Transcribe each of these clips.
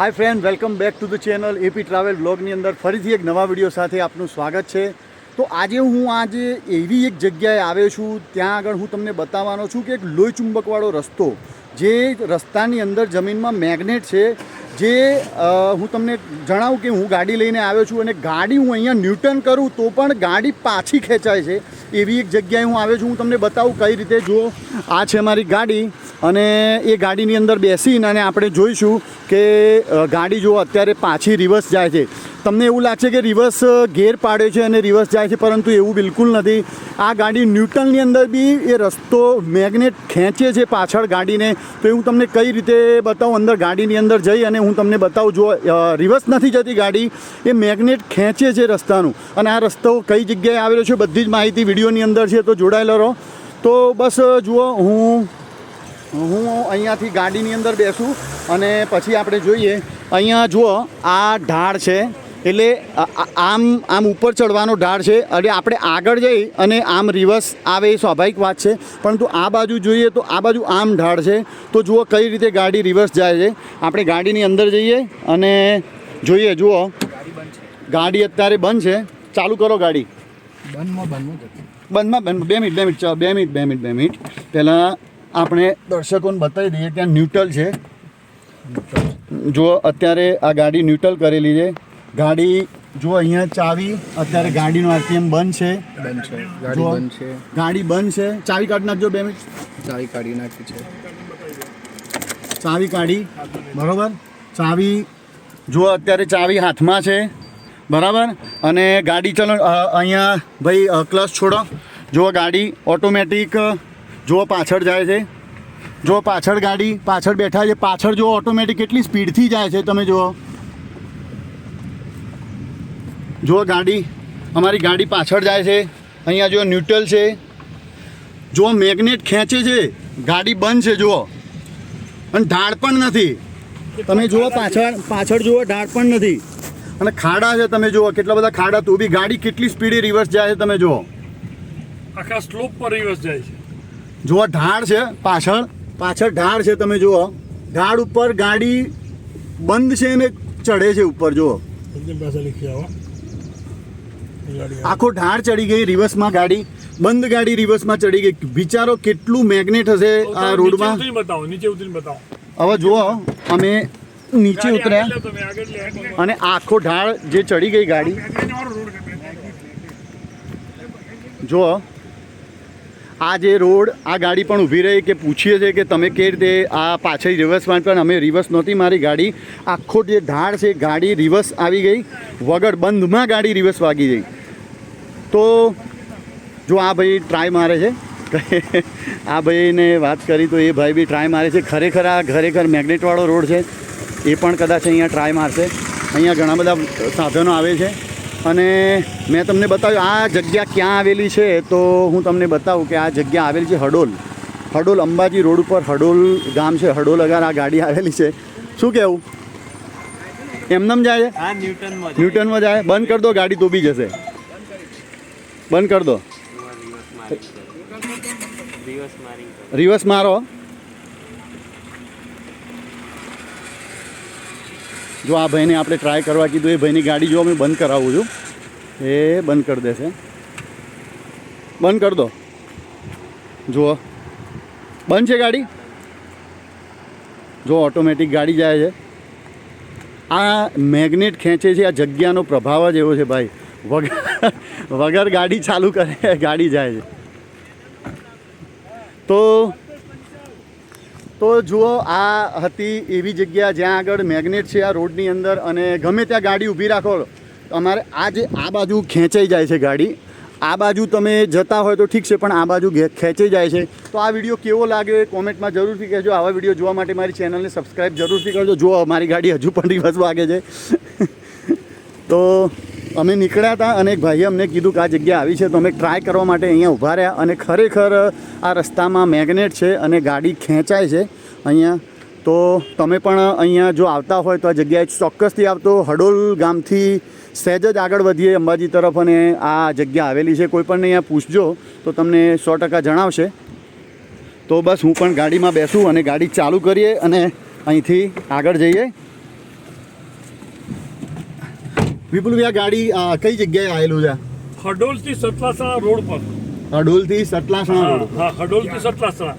Hi friend welcome back to the channel AP travel બ્લોગની અંદર ફરીથી એક નવા વીડિયો સાથે આપનું સ્વાગત છે. તો આજે હું આજે એવી એક જગ્યાએ આવ્યો છું, ત્યાં આગળ હું તમને બતાવવાનો છું કે એક લોહી ચુંબકવાળો રસ્તો, જે રસ્તાની અંદર જમીનમાં મેગ્નેટ છે જે હું તમને જણાવું કે હું ગાડી લઈને આવ્યો છું અને ગાડી હું અહીંયા ન્યૂટન કરું તો પણ ગાડી પાછી ખેંચાય છે. એવી એક જગ્યાએ હું આવ્યો છું. હું તમને બતાવું કઈ રીતે જો આ છે મારી ગાડી અને એ ગાડીની અંદર બેસીને અને આપણે જોઈશું કે ગાડી જો અત્યારે પાછી રિવર્સ જાય છે. તમને એવું લાગશે કે રિવર્સ ગેર પાડે છે અને રિવર્સ જાય છે, પરંતુ એવું બિલકુલ નથી. આ ગાડી ન્યૂટનની અંદર બી એ રસ્તો મેગ્નેટ ખેંચે છે પાછળ ગાડીને. તો એ હું તમને કઈ રીતે બતાવું? અંદર ગાડીની અંદર જઈ અને હું તમને બતાવું. જો રિવર્સ નથી જતી ગાડી, એ મેગ્નેટ ખેંચે છે રસ્તાનું. અને આ રસ્તો કઈ જગ્યાએ આવેલો છે બધી જ માહિતી વિડીયોની અંદર છે, તો જોડાયેલો રહો. તો બસ જુઓ, હું હું અહીંયાથી ગાડીની અંદર બેસું અને પછી આપણે જોઈએ. અહીંયા જુઓ, આ ઢાળ છે. એટલે આમ આમ ઉપર ચડવાનો ઢાળ છે. એટલે આપણે આગળ જઈ અને આમ રિવર્સ આવે એ સ્વાભાવિક વાત છે. પરંતુ આ બાજુ જોઈએ તો આ બાજુ આમ ઢાળ છે. તો જુઓ કઈ રીતે ગાડી રિવર્સ જાય છે. આપણે ગાડીની અંદર જઈએ અને જોઈએ જુઓ. ગાડી અત્યારે બંધ છે. ચાલુ કરો ગાડી. બંધમાં બંધ બે મિનિટ બે મિનિટ ચાલો બે મિનિટ બે મિનિટ બે મિનિટ. પહેલાં આપણે દર્શકોને બતાવી દઈએ ત્યાં ન્યુટ્રલ છે. જુઓ અત્યારે આ ગાડી ન્યુટ્રલ કરેલી છે. ગાડી જો અહીંયા ચાવી અત્યારે ગાડીનો આરપીએમ બંધ છે. બંધ છે ગાડી બંધ છે. ગાડી બંધ છે. ચાવી કાઢી નાખજો બે મિનિટ. ચાવી કાઢી નાખી છે. ચાવી કાઢી. બરાબર? ચાવી જો અત્યારે ચાવી હાથમાં છે. બરાબર? અને ગાડી ચલો અહીંયા ભાઈ ક્લચ છોડો. જો ગાડી ઓટોમેટિક જો પાછળ જાય છે. જો પાછળ ગાડી પાછળ બેઠા છે. પાછળ જો ઓટોમેટિક કેટલી સ્પીડથી જાય છે. તમે જુઓ. જો ગાડી અમારી ગાડી પાછળ જાય છે અહીંયા જો ન્યુટ્રલ છે જો મેગ્નેટ ખેંચે છે ગાડી બંધ છે જુઓ. અને ઢાળ પણ નથી. તમે જુઓ પાછળ પાછળ જુઓ ઢાળ પણ નથી. અને ખાડા છે તમે જુઓ કેટલા બધા ખાડા. તો બી ગાડી કેટલી સ્પીડે રિવર્સ જાય છે તમે જુઓ. આખા સ્લોપ પર રિવર્સ જાય છે. જુઓ ઢાળ છે પાછળ. પાછળ ઢાળ છે તમે જુઓ. ઢાળ ઉપર ગાડી બંધ છે ને ચડે છે ઉપર જુઓ એકદમ પાસે લીખી આવો ગાડી આખો ઢાળ ચડી ગઈ રિવર્સમાં ગાડી. બંધ ગાડી રિવર્સમાં ચડી ગઈ. વિચારો કેટલું મેગ્નેટ હશે આ રોડમાં? નીચે ઉતરીને બતાવો નીચે ઉતરીને બતાવો. હવે જુઓ અમે નીચે ઉતર્યા. અને આખો ઢાળ જે ચડી ગઈ ગાડી. જુઓ આ જે રોડ આ ગાડી પણ ઊભી રહી કે પૂછીએ છીએ કે તમે કેવી રીતે આ પાછળ રિવર્સમાં પણ અમે રિવર્સ નહોતી મારી ગાડી. આખો જે ઢાળ છે ગાડી રિવર્સ આવી ગઈ. વગર બંધમાં ગાડી રિવર્સ વાગી ગઈ. તો જો આ ભાઈ ટ્રાય મારે છે. આ ભાઈને વાત કરી તો એ ભાઈ બી ટ્રાય મારે છે. ખરેખર આ ખરેખર મેગ્નેટવાળો રોડ છે. એ પણ કદાચ અહીંયા ટ્રાય મારશે. અહીંયા ઘણા બધા સાધનો આવે છે. અને મેં તમને બતાવ્યું આ જગ્યા ક્યાં આવેલી છે તો હું તમને બતાવું કે આ જગ્યા આવેલી છે હડોલ. હડોલ અંબાજી રોડ ઉપર હડોલ ગામ છે. હડોલ અગર આ ગાડી આવેલી છે. શું કહેવું એમનેમ જાય ન્યૂટનમાં જાય. બંધ કરી દો ગાડી તો બી જશે. બંધ કરી દો. રિવર્સ મારો. જો આ ભાઈને આપણે ટ્રાય કરવા કીધું, એ ભાઈની ગાડી જો અમે બંધ કરાવું છું. એ બંધ કરી દેશે. બંધ કરી દો. જુઓ. બંધ છે ગાડી? જો ઓટોમેટિક ગાડી જાય છે. આ મેગ્નેટ ખેંચે છે, આ જગ્યાનો પ્રભાવ જ એવો છે ભાઈ. વગર વગર ગાડી ચાલુ કરે, ગાડી જાય છે. તો તો જુઓ, આ હતી એવી જગ્યા જ્યાં આગળ મેગ્નેટ છે આ રોડની અંદર અને ગમે ત્યાં ગાડી ઊભી રાખો, અમારે આ જે આ બાજુ ખેંચાઈ જાય છે ગાડી. આ બાજુ તમે જતા હોય તો ઠીક છે, પણ આ બાજુ ખેંચાઈ જાય છે. તો આ વીડિયો કેવો લાગ્યો એ કોમેન્ટમાં જરૂરથી કહેજો. આવા વીડિયો જોવા માટે મારી ચેનલને સબસ્ક્રાઈબ જરૂરથી કરજો. જો મારી ગાડી હજુ પણ રિવર્સ વાગે છે. તો અમે નીકળ્યા હતા અને એક ભાઈએ અમને કીધું કે આ જગ્યા આવી છે, તો અમે ટ્રાય કરવા માટે અહીંયા ઊભા રહ્યા અને ખરેખર આ રસ્તામાં મેગ્નેટ છે અને ગાડી ખેંચાય છે અહીંયા. તો તમે પણ અહીંયા જો આવતા હોય તો આ જગ્યાએ ચોક્કસથી આવતો. હડોલ ગામથી સહેજ જ આગળ વધીએ અંબાજી તરફ અને આ જગ્યા આવેલી છે. કોઈ પણ અહીંયા પૂછજો તો તમને સો ટકા જણાવશે. તો બસ હું પણ ગાડીમાં બેસું અને ગાડી ચાલુ કરીએ અને અહીંથી આગળ જઈએ. વિપુલભાઈ આ ગાડી આ કઈ જગ્યાએ આવેલું છે? હડોલથી સતલાસણા રોડ પર. અડોલથી સતલાસણા હા રોડ. હા હડોલથી સતલાસણા.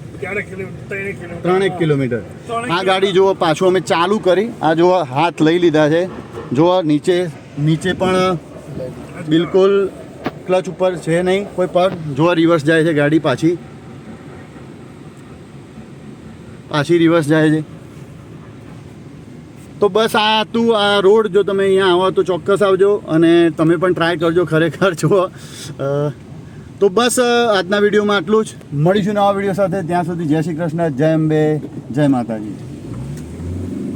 ત્રણેક કિલોમીટર. આ ગાડી જુઓ પાછું અમે ચાલુ કરી આ જુઓ હાથ લઈ લીધા છે. જુઓ નીચે નીચે પણ બિલકુલ ક્લચ ઉપર છે નહીં કોઈ પગ જુઓ રિવર્સ જાય છે ગાડી પાછી. પાછી રિવર્સ જાય છે. તો બસ આ તું આ રોડ, જો તમે અહીંયા આવો તો ચોક્કસ આવજો અને તમે પણ ટ્રાય કરજો ખરેખર જો તો બસ આજના વિડીયોમાં આટલું જ. મળીશું નવા વીડિયો સાથે. ત્યાં સુધી જય શ્રી કૃષ્ણ, જય અંબે, જય માતાજી.